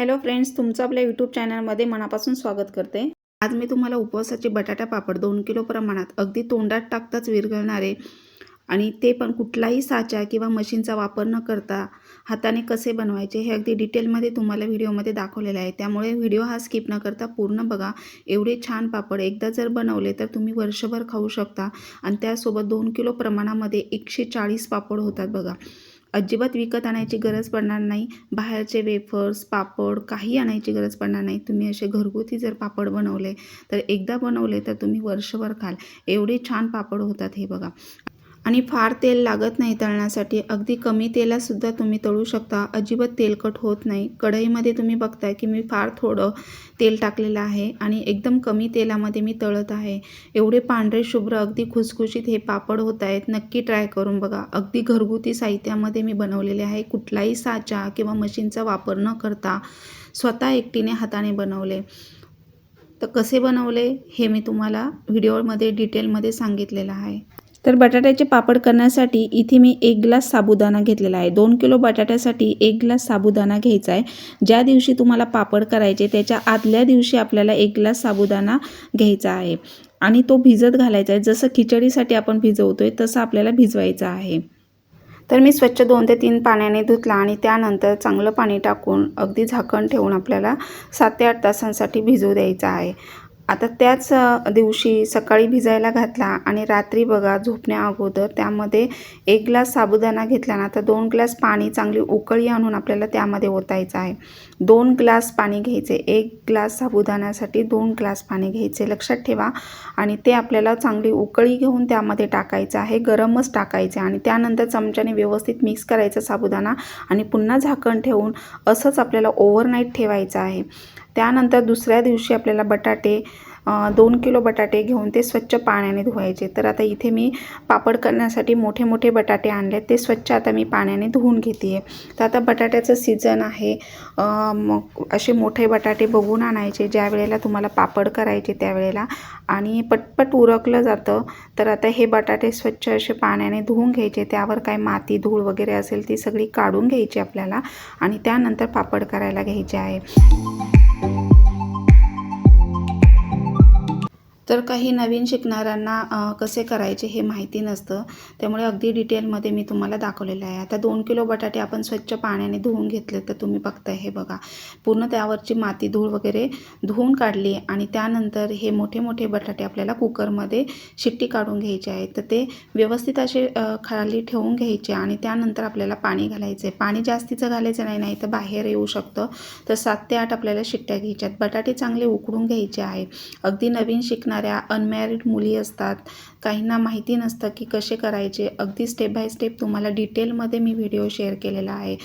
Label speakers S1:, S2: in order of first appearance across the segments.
S1: Hello friends तुमचं आपल्या YouTube चॅनलमध्ये मनापासून स्वागत करते. आज मी तुम्हाला उपवासाचे बटाटा पापड दोन किलो प्रमाणात अगदी तोंडात टाकताच विरघळणारे आणि ते पण कुठलाही साचा किंवा मशीनचा वापर न करता हाताने कसे बनवायचे हे अगदी डिटेलमध्ये तुम्हाला व्हिडिओमध्ये दाखवलेलं आहे. त्यामुळे व्हिडिओ हा स्किप न करता पूर्ण बघा. एवढे छान पापड एकदा जर बनवले तर तुम्ही वर्षभर खाऊ शकता. आणि त्यासोबत दोन किलो प्रमाणामध्ये एकशे चाळीस पापड होतात बघा. अजिबात विकत आणायची गरज पडणार नाही. बाहेरचे वेफर्स पापड काही आणायची गरज पडणार नाही. तुम्ही असे घरगुती जर पापड बनवले तर एकदा बनवले तर तुम्ही वर्षभर खाल. एवढे छान पापड होतात हे बघा. आणि फार तेल लागत नाही तळण्यासाठी. अगदी कमी तेलातसुद्धा तुम्ही तळू शकता. अजिबात तेलकट होत नाही. कढईमध्ये तुम्ही बघताय की मी फार थोडं तेल टाकलेलं आहे आणि एकदम कमी तेलामध्ये मी तळत आहे. एवढे पांढरे शुभ्र अगदी खुसखुशीत हे पापड होत आहेत नक्की ट्राय करून बघा. अगदी घरगुती साहित्यामध्ये मी बनवलेले आहे. कुठलाही साचा किंवा मशीनचा वापर न करता स्वतः एकटीने हाताने बनवले. तर कसे बनवले हे मी तुम्हाला व्हिडिओमध्ये डिटेलमध्ये सांगितलेलं आहे. तर बटाट्याचे पापड करण्यासाठी इथे मी एक ग्लास साबुदाणा घेतलेला आहे. दोन किलो बटाट्यासाठी एक ग्लास साबुदाणा घ्यायचा आहे. ज्या दिवशी तुम्हाला पापड करायचे त्याच्या आदल्या दिवशी आपल्याला एक ग्लास साबुदाणा घ्यायचा आहे. आणि तो भिजत घालायचा आहे. जसं खिचडीसाठी आपण भिजवतोय तसं आपल्याला भिजवायचं आहे. तर मी स्वच्छ दोन ते तीन पाण्याने धुतला आणि त्यानंतर चांगलं पाणी टाकून अगदी झाकण ठेवून आपल्याला सात ते आठ तासांसाठी भिजू द्यायचं आहे. आता त्याच दिवशी सकाळी भिजायला घातला आणि रात्री बघा झोपण्या अगोदर त्यामध्ये एक ग्लास साबुदाणा घेतला ना आता दोन ग्लास पाणी चांगली उकळी आणून आपल्याला त्यामध्ये ओतायचं आहे. दोन ग्लास पाणी घ्यायचे एक ग्लास साबुदाण्यासाठी दोन ग्लास पाणी घ्यायचे लक्षात ठेवा. आणि ते आपल्याला चांगली उकळी घेऊन त्यामध्ये टाकायचं आहे गरमच टाकायचे. आणि त्यानंतर चमच्याने व्यवस्थित मिक्स करायचं साबुदाणा आणि पुन्हा झाकण ठेवून असंच आपल्याला ओव्हरनाईट ठेवायचं आहे. त्यानंतर दुसऱ्या दिवशी आपल्याला बटाटे दोन किलो बटाटे घेऊन ते स्वच्छ पाण्याने धुवायचे. तर आता इथे मी पापड करण्यासाठी मोठे मोठे बटाटे आणले ते स्वच्छ आता मी पाण्याने धुवून घेते आहे तर आता बटाट्याचं सीझन आहे. मग असे मोठे बटाटे बघून आणायचे. ज्या वेळेला तुम्हाला पापड करायचे त्यावेळेला आणि पटपट उरकलं जातं. तर आता हे बटाटे स्वच्छ असे पाण्याने धुवून घ्यायचे. त्यावर काय माती धूळ वगैरे असेल ती सगळी काढून घ्यायची आपल्याला. आणि त्यानंतर पापड करायला घ्यायचे आहे. तर काही नवीन शिकणाऱ्यांना कसे करायचे हे माहिती नसतं. त्यामुळे अगदी डिटेलमध्ये मी तुम्हाला दाखवलेलं आहे. आता दोन किलो बटाटे आपण स्वच्छ पाण्याने धुवून घेतले तर तुम्ही बघताय हे बघा. पूर्ण त्यावरची माती धूळ वगैरे धुवून काढली आणि त्यानंतर हे मोठे मोठे बटाटे आपल्याला कुकरमध्ये शिट्टी काढून घ्यायचे आहे तर ते व्यवस्थित असे खाली ठेवून घ्यायचे आणि त्यानंतर आपल्याला पाणी घालायचं आहे. पाणी जास्तीचं घालायचं नाही नाही तर बाहेर येऊ शकतं. तर सात ते आठ आपल्याला शिट्ट्या घ्यायच्यात बटाटे चांगले उकडून घ्यायचे आहे अगदी नवीन शिकणार अनमॅरिड मुली असतात. काहींना माहिती नसतं की कसे करायचे. अगदी स्टेप बाय स्टेप तुम्हाला डिटेलमध्ये मी व्हिडिओ शेअर केलेला आहे.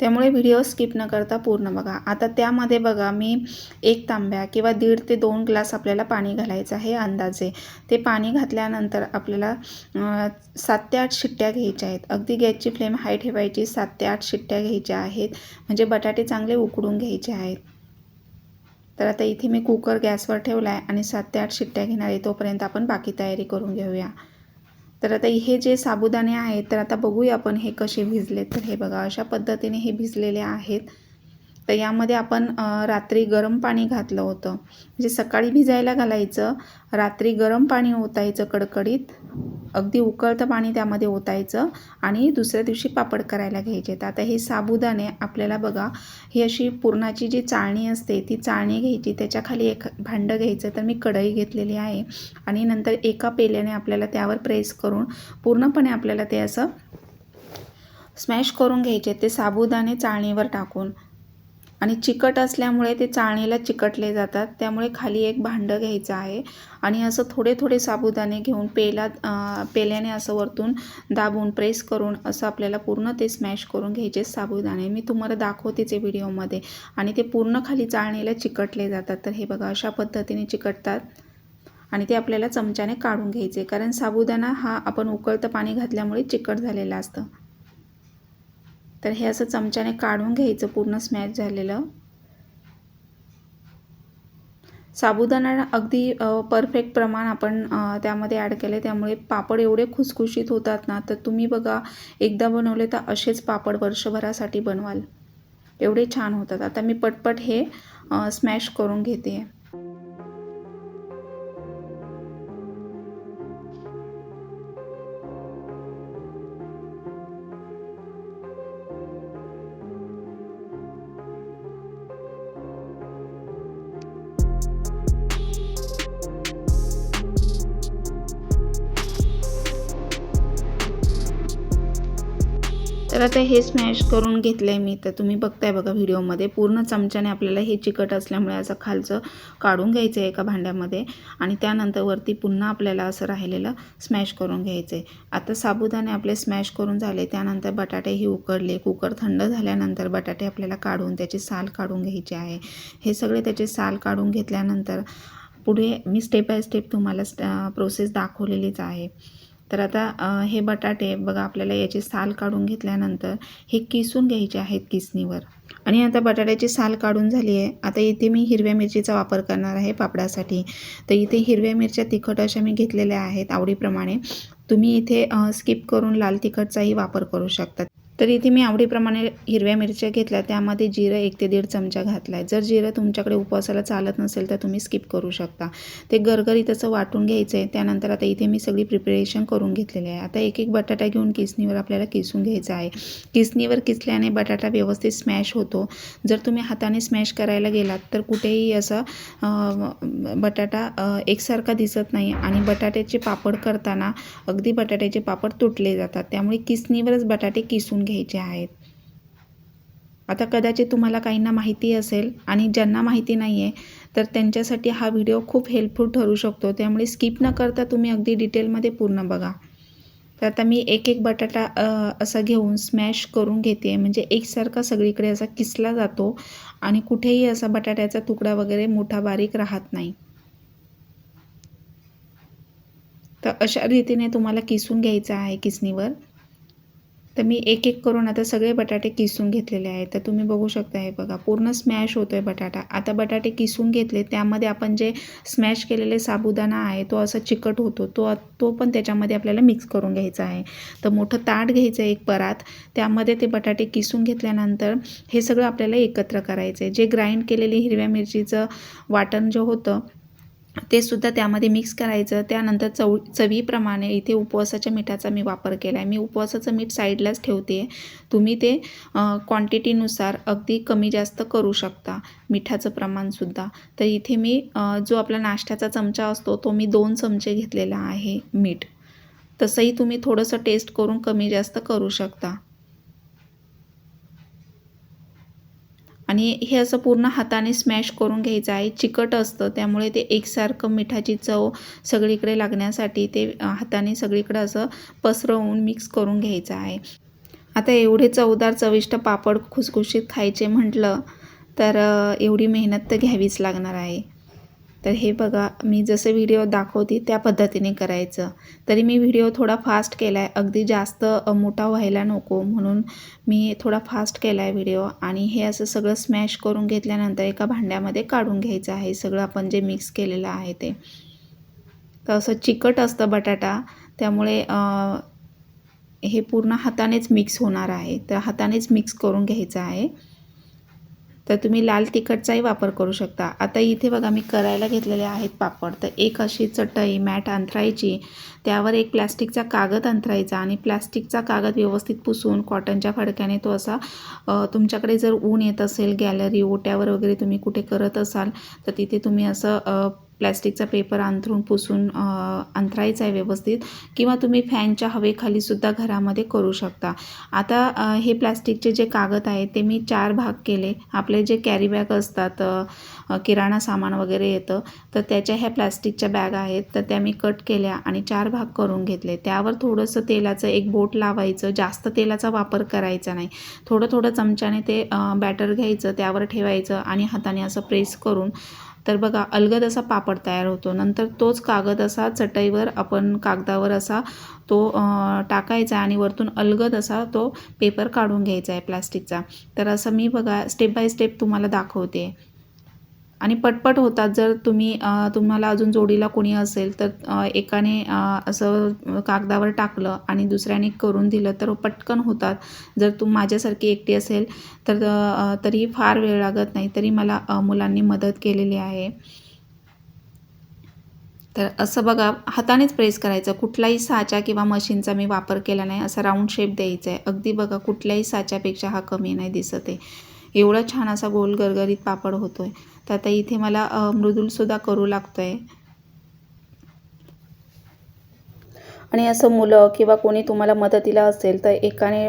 S1: त्यामुळे व्हिडिओ स्किप न करता पूर्ण बघा. आता त्यामध्ये बघा मी एक तांब्या किंवा दीड ते दोन ग्लास आपल्याला पाणी घालायचं आहे अंदाजे. ते पाणी घातल्यानंतर आपल्याला सात ते आठ शिट्ट्या घ्यायच्या आहेत. अगदी गॅसची फ्लेम हाय ठेवायची सात ते आठ शिट्ट्या घ्यायच्या आहेत. म्हणजे बटाटे चांगले उकडून घ्यायचे आहेत. तर आता इथे मी कुकर गॅसवर ठेवला आहे आणि सात ते आठ शिट्ट्या घेणार आहे तोपर्यंत आपण बाकी तयारी करून घेऊया. तर आता हे जे साबुदाणे आहेत तर आता बघूया आपण हे कसे भिजले तर हे बघा अशा पद्धतीने हे भिजलेले आहेत. तर यामध्ये आपण रात्री गरम पाणी घातलं होतं. म्हणजे सकाळी भिजायला घालायचं रात्री गरम पाणी ओतायचं कडकडीत अगदी उकळतं पाणी त्यामध्ये ओतायचं आणि दुसऱ्या दिवशी पापड करायला घ्यायचे. तर आता हे साबुदाणे आपल्याला बघा ही अशी पुरणाची जी चाळणी असते ती चाळणी घ्यायची त्याच्याखाली एक भांडं घ्यायचं तर मी कढई घेतलेली आहे आणि नंतर एका पेल्याने आपल्याला त्यावर प्रेस करून पूर्णपणे आपल्याला ते असं स्मॅश करून घ्यायचे ते साबुदाणे चाळणीवर टाकून. आणि चिकट असल्यामुळे ते चाळणीला चिकटले जातात. त्यामुळे खाली एक भांडं घ्यायचं आहे आणि असं थोडे थोडे साबुदाणे घेऊन पेला पेल्याने असं वरतून दाबून प्रेस करून असं आपल्याला पूर्ण ते स्मॅश करून घ्यायचे साबुदाणे. मी तुम्हाला दाखवतेच आहे व्हिडिओमध्ये. आणि ते पूर्ण खाली चाळणीला चिकटले जातात. तर हे बघा अशा पद्धतीने चिकटतात. आणि ते आपल्याला चमच्याने काढून घ्यायचे. कारण साबुदाणा हा आपण उकळतं पाणी घातल्यामुळे चिकट झालेलं असतं. तर हे असं चमच्याने काढून घ्यायचं पूर्ण स्मॅच झालेलं. साबुदाणा अगदी परफेक्ट प्रमाण आपण त्यामध्ये ॲड केले त्यामुळे पापड एवढे खुसखुशीत होतात ना तर तुम्ही बघा एकदा बनवले तर असेच पापड वर्षभरासाठी बनवाल. एवढे छान होतात. आता मी पटपट हे स्मॅश करून घेते. तर आता हे स्मॅश करून घेतलं आहे मी. तर तुम्ही बघताय बघा व्हिडिओमध्ये पूर्ण चमच्याने आपल्याला हे चिकट असल्यामुळे असं खालचं काढून घ्यायचं आहे एका भांड्यामध्ये आणि त्यानंतर वरती पुन्हा आपल्याला असं राहिलेलं स्मॅश करून घ्यायचं आहे आता साबुदाणे आपले स्मॅश करून झाले त्यानंतर बटाटेही उकडले. कुकर थंड झाल्यानंतर बटाटे आपल्याला काढून त्याची साल काढून घ्यायची आहे. हे सगळे त्याचे साल काढून घेतल्यानंतर पुढे मी स्टेप बाय स्टेप तुम्हाला प्रोसेस दाखवलेलीच आहे. तर आता हे बटाटे बघा आपल्याला याची साल काढून घेतल्यानंतर हे किसून घ्यायचे आहेत किसणीवर. आणि आता बटाट्याची साल काढून झाली आहे. आता इथे मी हिरव्या मिरचीचा वापर करणार आहे पापडासाठी. तर इथे हिरव्या मिरच्या तिखट अशा मी घेतलेल्या आहेत आवडीप्रमाणे. तुम्ही इथे स्किप करून लाल तिखटचाही वापर करू शकता. तर इथे मी आवडीप्रमाणे हिरव्या मिरच्या घेतल्या त्यामध्ये जिरं एक ते दीड चमचा घातला आहे जर जिरं तुमच्याकडे उपवासाला चालत नसेल तर तुम्ही स्किप करू शकता. ते गरगरी तसं वाटून घ्यायचं आहे त्यानंतर आता इथे मी सगळी प्रिपरेशन करून घेतलेली आहे. आता एक एक बटाटा घेऊन किसणीवर आपल्याला किसून घ्यायचं आहे. किसणीवर किसल्याने बटाटा व्यवस्थित स्मॅश होतो. जर तुम्ही हाताने स्मॅश करायला गेलात तर कुठेही असं बटाटा एकसारखा दिसत नाही आणि बटाट्याचे पापड करताना अगदी बटाट्याचे पापड तुटले जातात. त्यामुळे किसणीवरच बटाटे किसून घ्यायचे आहेत. आता कदाचित तुम्हाला काहींना माहिती असेल आणि ज्यांना माहिती नाही आहे तर त्यांच्यासाठी हा व्हिडिओ खूप हेल्पफुल ठरू शकतो. त्यामुळे स्किप न करता तुम्ही अगदी डिटेलमध्ये पूर्ण बघा. तर आता मी एक एक बटाटा असा घेऊन स्मॅश करून घेते. म्हणजे एकसारखा सगळीकडे असा किसला जातो आणि कुठेही असा बटाट्याचा तुकडा वगैरे मोठा बारीक राहत नाही. तर अशा रीतीने तुम्हाला किसून घ्यायचं आहे किसणीवर. तर मी एक एक करून आता सगळे बटाटे किसून घेतलेले आहेत. तर तुम्ही बघू शकता हे बघा पूर्ण स्मॅश होतो आहे बटाटा. आता बटाटे किसून घेतले त्यामध्ये आपण जे स्मॅश केलेले साबुदाणा आहे तो असा चिकट होतो तो तो पण त्याच्यामध्ये आपल्याला मिक्स करून घ्यायचा आहे. तर मोठं ताट घ्यायचं आहे एक परात त्यामध्ये ते बटाटे किसून घेतल्यानंतर हे सगळं आपल्याला एकत्र करायचं आहे जे ग्राइंड केलेली हिरव्या मिरचीचं वाटण जे होतं ते सुद्धा त्यामध्ये मिक्स करायचं. त्यानंतर चव चवीप्रमाणे इथे उपवासाच्या मिठाचा मी वापर केला आहे मी उपवासाचं मीठ साईडलाच ठेवते. तुम्ही ते क्वांटिटीनुसार अगदी कमी जास्त करू शकता. मिठाचं प्रमाणसुद्धा तर इथे मी जो आपला नाश्त्याचा चमचा असतो तो मी दोन चमचे घेतलेला आहे मीठ. तसंही तुम्ही थोडंसं टेस्ट करून कमी जास्त करू शकता. आणि हे असं पूर्ण हाताने स्मॅश करून घ्यायचं आहे. चिकट असतं त्यामुळे ते एकसारखं मिठाची चव सगळीकडे लागण्यासाठी ते हाताने सगळीकडे असं पसरवून मिक्स करून घ्यायचं आहे. आता एवढे चवदार चविष्ट पापड खुसखुशीत खायचे म्हटलं तर एवढी मेहनत तर घ्यावीच लागणार आहे. तर हे बघा मी जसं व्हिडिओ दाखवते त्या पद्धतीने करायचं. तरी मी व्हिडिओ थोडा फास्ट केला आहे अगदी जास्त मोठा व्हायला नको म्हणून मी थोडा फास्ट केला आहे व्हिडिओ आणि हे असं सगळं स्मॅश करून घेतल्यानंतर एका भांड्यामध्ये काढून घ्यायचं आहे. सगळं आपण जे मिक्स केलेलं आहे ते. तर असं चिकट असतं बटाटा. त्यामुळे हे पूर्ण हातानेच मिक्स होणार आहे. तर हातानेच मिक्स करून घ्यायचं आहे. तर तुम्ही लाल तिखटचाही वापर करू शकता. आता इथे बघा मी करायला घेतलेले आहेत पापड. तर एक अशी चटई मॅट अंथरायची. त्यावर एक प्लॅस्टिकचा कागद अंथरायचा आणि प्लॅस्टिकचा कागद व्यवस्थित पुसून कॉटनच्या फडक्याने तो असा तुमच्याकडे जर ऊन येत असेल गॅलरी ओट्यावर वगैरे तुम्ही कुठे करत असाल तर तिथे तुम्ही असं प्लॅस्टिकचा पेपर अंथरून पुसून अंथरायचा आहे व्यवस्थित किंवा तुम्ही फॅनच्या हवेखालीसुद्धा घरामध्ये करू शकता. आता हे प्लॅस्टिकचे जे कागद आहे ते मी चार भाग केले. आपले जे कॅरी बॅग असतात किराणा सामान वगैरे येतं. तर त्याच्या ह्या प्लॅस्टिकच्या बॅग आहेत. तर त्या मी कट केल्या आणि चार भाग करून घेतले. त्यावर थोडंसं तेलाचं एक बोट लावायचं. जास्त तेलाचा वापर करायचा नाही. थोडं थोडं चमच्याने ते बॅटर घ्यायचं त्यावर ठेवायचं आणि हाताने असं प्रेस करून तर बघा अलगद असा पापड तयार होतो. नंतर तोच कागद असा चटईवर आपण कागदावर असा तो टाकायचा आणि वरतून अलगद असा तो पेपर काढून घ्यायचा आहे प्लास्टिकचा. तर असं मी बघा स्टेप बाय स्टेप तुम्हाला दाखवते. आणि पटपट होतात. जर तुम्ही तुम्हाला अजून जोडीला कोणी असेल तर एकाने असं कागदावर टाकलं आणि दुसऱ्याने करून दिलं तर पटकन होतात. जर तू माझ्यासारखी एकटी असेल तर तरी फार वेळ लागत नाही. तरी मला मुलांनी मदत केलेली आहे. तर असं बघा हातानेच प्रेस करायचं. कुठलाही साचा किंवा मशीनचा मी वापर केला नाही. असा राऊंड शेप द्यायचा आहे. अगदी बघा कुठल्याही साच्यापेक्षा हा कमी नाही दिसत आहे. एवढा छान असा गोल गरगरीत पापड होतो आहे तर आता इथे मला मृदुलसुद्धा करू लागतो आहे आणि असं मुलं किंवा कोणी तुम्हाला मदतीला असेल तर एकाने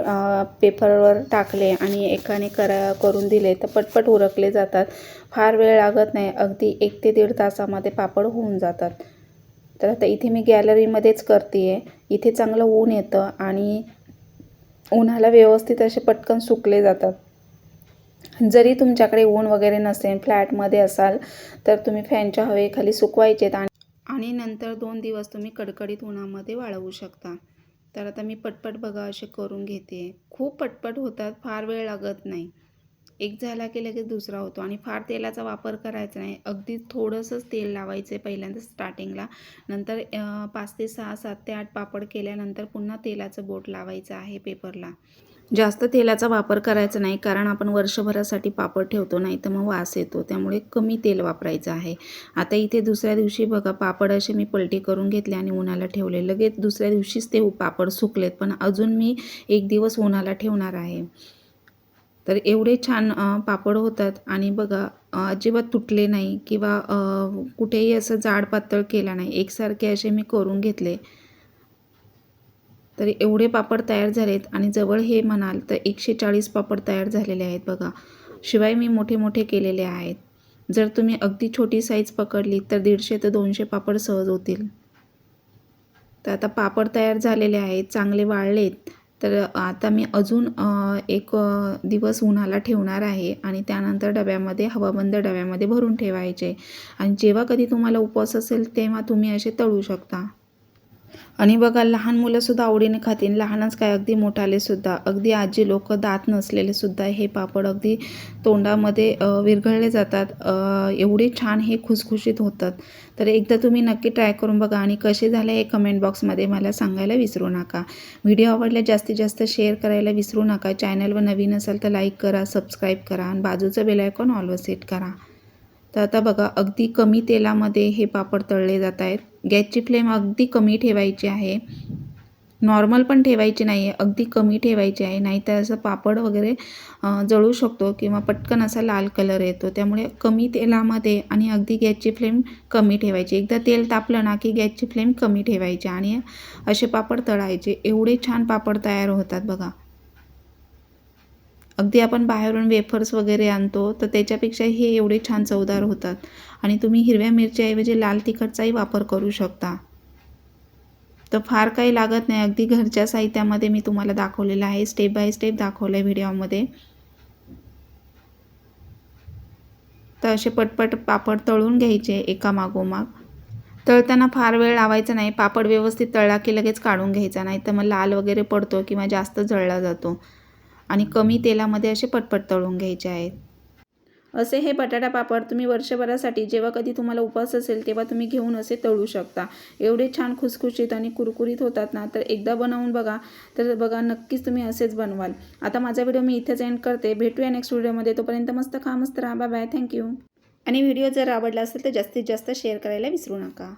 S1: पेपरवर टाकले आणि एकाने करा करून दिले तर पटपट उरकले जातात. फार वेळ लागत नाही. अगदी एक ते दीड तासामध्ये पापड होऊन जातात. तर आता इथे मी गॅलरीमध्येच करते आहे इथे चांगलं ऊन येतं आणि उन्हाला व्यवस्थित असे पटकन सुकले जातात. जरी तुमच्याकडे ऊन वगैरे नसेल फ्लॅटमध्ये असाल तर तुम्ही फॅनच्या हवेखाली सुकवायचेत आणि आणि नंतर दोन दिवस तुम्ही कडकडीत उन्हामध्ये वाळवू शकता. तर आता मी पटपट बघा असे करून घेते. खूप पटपट होतात फार वेळ लागत नाही. एक झाला की लगेच दुसरा होतो आणि फार तेलाचा वापर करायचा नाही. अगदी थोडंसंच तेल लावायचं आहे पहिल्यांदा स्टार्टिंगला नंतर पाच ते सहा सात ते आठ पापड केल्यानंतर पुन्हा तेलाचं बोट लावायचं आहे पेपरला जास्त तेलाचा वापर करायचा नाही कारण आपण वर्षभरासाठी पापड ठेवतो नाही तर मग वास येतो. त्यामुळे कमी तेल वापरायचं आहे. आता इथे दुसऱ्या दिवशी बघा पापड असे मी पलटी करून घेतले आणि उन्हाला ठेवले. लगेच दुसऱ्या दिवशीच ते पापड सुकलेत पण अजून मी एक दिवस उन्हाला ठेवणार आहे. तर एवढे छान पापड होतात आणि बघा अजिबात तुटले नाही किंवा कुठेही असं जाड पातळ केला नाही. एकसारखे असे मी करून घेतले. तर एवढे पापड तयार झालेत आणि जवळ हे म्हणाल तर एकशे चाळीस पापड तयार झालेले आहेत बघा. शिवाय मी मोठे मोठे केलेले आहेत. जर तुम्ही अगदी छोटी साईज पकडली तर दीडशे ते दोनशे पापड सहज होतील. तर आता पापड तयार झालेले आहेत चांगले वाळलेत. तर आता मी अजून एक दिवस उन्हाला ठेवणार आहे आणि त्यानंतर डब्यामध्ये हवाबंद डब्यामध्ये भरून ठेवायचे. आणि जेव्हा कधी तुम्हाला उपवास असेल तेव्हा तुम्ही असे तळू शकता. आणि बघा लहान मुलंसुद्धा आवडीने खातील. लहानच काय अगदी मोठालेसुद्धा अगदी आजी लोक दात नसलेले सुद्धा हे पापड अगदी तोंडामध्ये विरघळले जातात. एवढे छान हे खुसखुशीत होतात. तर एकदा तुम्ही नक्की ट्राय करून बघा आणि कसे झाले हे कमेंट बॉक्समध्ये मला सांगायला विसरू नका. व्हिडिओ आवडल्या जास्तीत जास्त शेअर करायला विसरू नका. चॅनलवर नवीन असाल तर लाईक करा सबस्क्राईब करा आणि बाजूचं बेलायकॉन ऑलवर सेट करा. तर आता बघा अगदी कमी तेलामध्ये हे पापड तळले जात आहेत. गॅसची फ्लेम अगदी कमी ठेवायची आहे. नॉर्मल पण ठेवायची नाही आहे अगदी कमी ठेवायची आहे. नाहीतर असं पापड वगैरे जळू शकतो किंवा पटकन असा लाल कलर येतो. त्यामुळे कमी तेलामध्ये आणि अगदी गॅसची फ्लेम कमी ठेवायची. एकदा तेल तापलं ना की गॅसची फ्लेम कमी ठेवायची आणि असे पापड तळायचे. एवढे छान पापड तयार होतात बघा. अगदी आपण बाहेरून वेफर्स वगैरे आणतो तर त्याच्यापेक्षा हे एवढे छान चवदार होतात. आणि तुम्ही हिरव्या मिरच्याऐवजी लाल तिखटचाही वापर करू शकता. तर फार काही लागत नाही. अगदी घरच्या साहित्यामध्ये मी तुम्हाला दाखवलेलं आहे. स्टेप बाय स्टेप दाखवलं आहे व्हिडिओमध्ये. तर असे पटपट पापड तळून घ्यायचे एका मागोमाग. तळताना फार वेळ लावायचा नाही. पापड व्यवस्थित तळला की लगेच काढून घ्यायचा नाही. तर मग लाल वगैरे पडतो किंवा जास्त जळला जातो. आणि कमी तेलामध्ये असे पटपट तळून घ्यायचे आहेत. असे हे बटाटा पापड तुम्ही वर्षभरासाठी जेव्हा कधी तुम्हाला उपवास असेल तेव्हा तुम्ही घेऊन असे तळू शकता. एवढे छान खुसखुशीत आणि कुरकुरीत होतात ना तर एकदा बनवून बघा. तर बघा नक्कीच तुम्ही असेच बनवाल. आता माझा व्हिडिओ मी इथेच एंड करते. भेटूया नेक्स्ट व्हिडिओमध्ये. तोपर्यंत मस्त खा मस्त राहा. बाय बाय थँक्यू आणि व्हिडिओ जर आवडला असेल तर जास्तीत जास्त शेअर करायला विसरू नका.